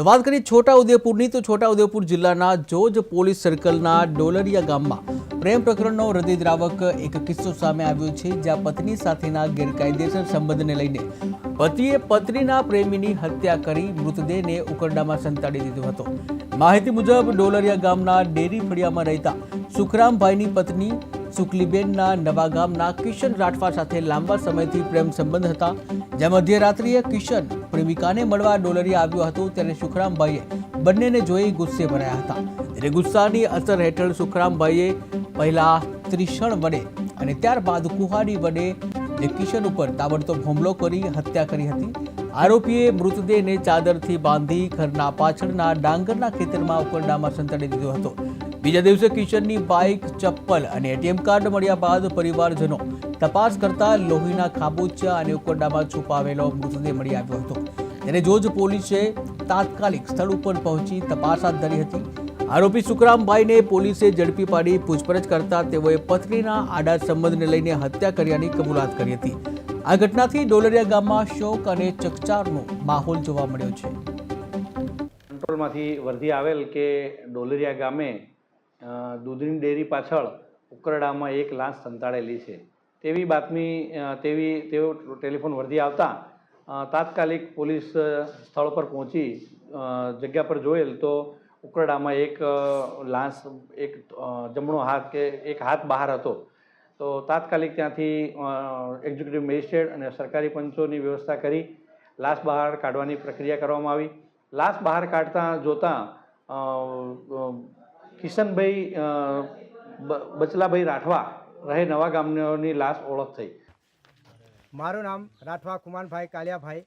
તો વાત કરીએ છોટા ઉદેપુરની, તો છોટા ઉદેપુર જિલ્લાના જોજ પોલીસ સર્કલના ડોલરિયા ગામમાં પ્રેમ પ્રકરણનો હૃદયદ્રાવક એક કિસ્સો સામે આવ્યો છે, જ્યાં પત્ની સાથેના ગેરકાયદેસર સંબંધને લઈને પતિએ પત્નીના પ્રેમીની હત્યા કરી મૃતદેહને ઉકરડામાં સંતાડી દીધો હતો. માહિતી મુજબ, ડોલરિયા ગામના ડેરી ફળિયામાં રહેતા સુખરામભાઈની પત્ની સુકલીબેનના નવા ગામના કિશન રાઠવા સાથે લાંબા સમયથી પ્રેમ સંબંધ હતા. જ્યાં મધ્યરાત્રિએ કિશન પ્રેમિકાને મળવા ડોલરી આવ્યો હતો, ત્યારે સુખરામભાઈએ બંનેને જોઈ ગુસ્સે ભરાયા હતા. ત્યારે ગુસ્સાની અસર હેઠળ સુખરામભાઈએ પહેલા ત્રિષણ વડે અને ત્યારબાદ કુહાડી વડે જે કિશન ઉપર તાબડતોબ હુમલો કરી હત્યા કરી હતી. આરોપીએ મૃતદેહને ચાદરથી બાંધી ઘરના પાછળના ડાંગરના ખેતરમાં ઉકરડામાં સંતાડી દીધો હતો. બીજા દિવસે કિશનની બાઇક, ચપ્પલ અને એટીએમ કાર્ડ મળ્યા બાદ પરિવારજનો તપાસ કરતા લોહીના ખાબોચિયા અને ઉકરડામાં છુપાવેલો મૃતદેહ મળી આવ્યો હતો. ત્યારે જોજ પોલીસે તાત્કાલિક સ્થળ ઉપર પહોંચી તપાસ હાથ ધરી હતી. આરોપી સુખરામભાઈને પોલીસે ઝડપી પાડી પૂછપરછ કરતા તેઓએ પત્નીના આડા સંબંધને લઈને હત્યા કર્યાની કબૂલાત કરી હતી. આ ઘટનાથી ડોલરિયા ગામમાં શોક અને ચકચારનો માહોલ જોવા મળ્યો છે. કંટ્રોલમાંથી વર્ધી આવેલ કે ડોલરિયા ગામે દૂધની ડેરી પાછળ ઉકરડામાં એક લાશ સંતાડેલી છે. તેવી બાતમી તેવી, તેઓ ટેલિફોન વર્ધી આવતા તાત્કાલિક પોલીસ સ્થળ પર પહોંચી જગ્યા પર જોયેલ તો ઉકરડામાં એક લાશ, એક જમણો હાથ કે એક હાથ બહાર હતો. તો તાત્કાલિક ત્યાંથી એક્ઝિક્યુટિવ મેજિસ્ટ્રેટ અને સરકારી પંચોની વ્યવસ્થા કરી, લાશ બહાર કાઢવાની પ્રક્રિયા કરવામાં આવી. લાશ બહાર કાઢતા જોતાં કિશનભાઈ બચલાભાઈ રાઠવા રહે નવા ગામની લાશ ઓળખ થઈ. મારું નામ રાઠવા કુમારભાઈ કાલિયાભાઈ,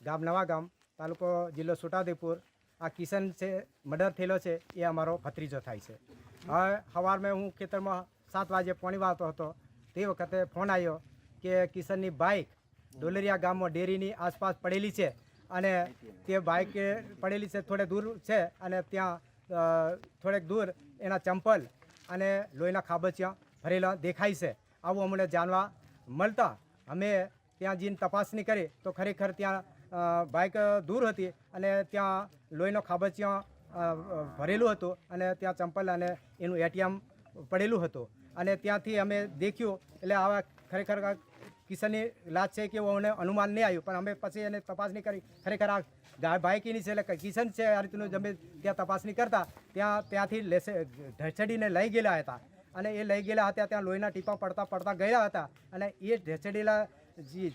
ગામ નવા ગામ તાલુકો જિલ્લો છોટાઉદેપુર. આ કિશન છે, મર્ડર થયેલો છે, એ અમારો ભત્રીજો થાય છે. હવે સવારમાં હું ખેતરમાં સાત વાગે પાણી વાળતો હતો, તે વખતે ફોન આવ્યો કે કિશનની બાઇક ડોલરિયા ગામમાં ડેરીની આસપાસ પડેલી છે અને તે બાઇક પડેલી છે, થોડે દૂર છે અને ત્યાં થોડેક દૂર એના ચંપલ અને લોહીના ખાબચિયા ભરેલા દેખાય છે. આવું અમને જાણવા મળતા અમે ત્યાં જઈને તપાસણી કરી તો ખરેખર ત્યાં બાઇક દૂર હતી અને ત્યાં લોહીનો ખાબચિયા ભરેલું હતું અને ત્યાં ચંપલ અને એનું એટીએમ પડેલું હતું. અને ત્યાંથી અમે દેખ્યું એટલે આવા ખરેખર કિશનની લાશ છે કે અમને અનુમાન નહીં આવ્યું. પણ અમે પછી એને તપાસણી કરી. ખરેખર આ ગા- બાઇકીની છે, એટલે કિશન છે, આ રીતનું અમે ત્યાં તપાસણી કરતા. ત્યાં, ત્યાંથી લેસે ઢસડીને લઈ ગયેલા હતા. અને એ લઈ ગયેલા હતા, ત્યાં લોહીના ટીપા પડતા પડતા ગયા હતા. અને એ ઢસડેલા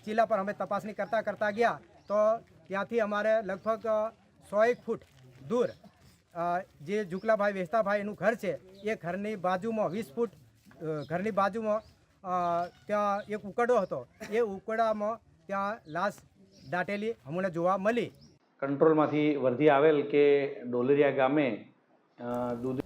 જિલ્લા પર અમે તપાસણી કરતા કરતા ગયા. તો ત્યાંથી અમારે લગભગ સો એક ફૂટ દૂર જે જુકલાભાઈ, વેસ્તાભાઈ એનું ઘર છે, એ ઘરની બાજુમાં વીસ ફૂટ ઘરની બાજુમાં ત્યાં એક ઉકડો હતો. એ ઉકડામાં ત્યાં લાશ દાટેલી અમને જોવા મળી. કંટ્રોલમાંથી વર્ધી આવેલ કે ડોલરિયા ગામે દૂધ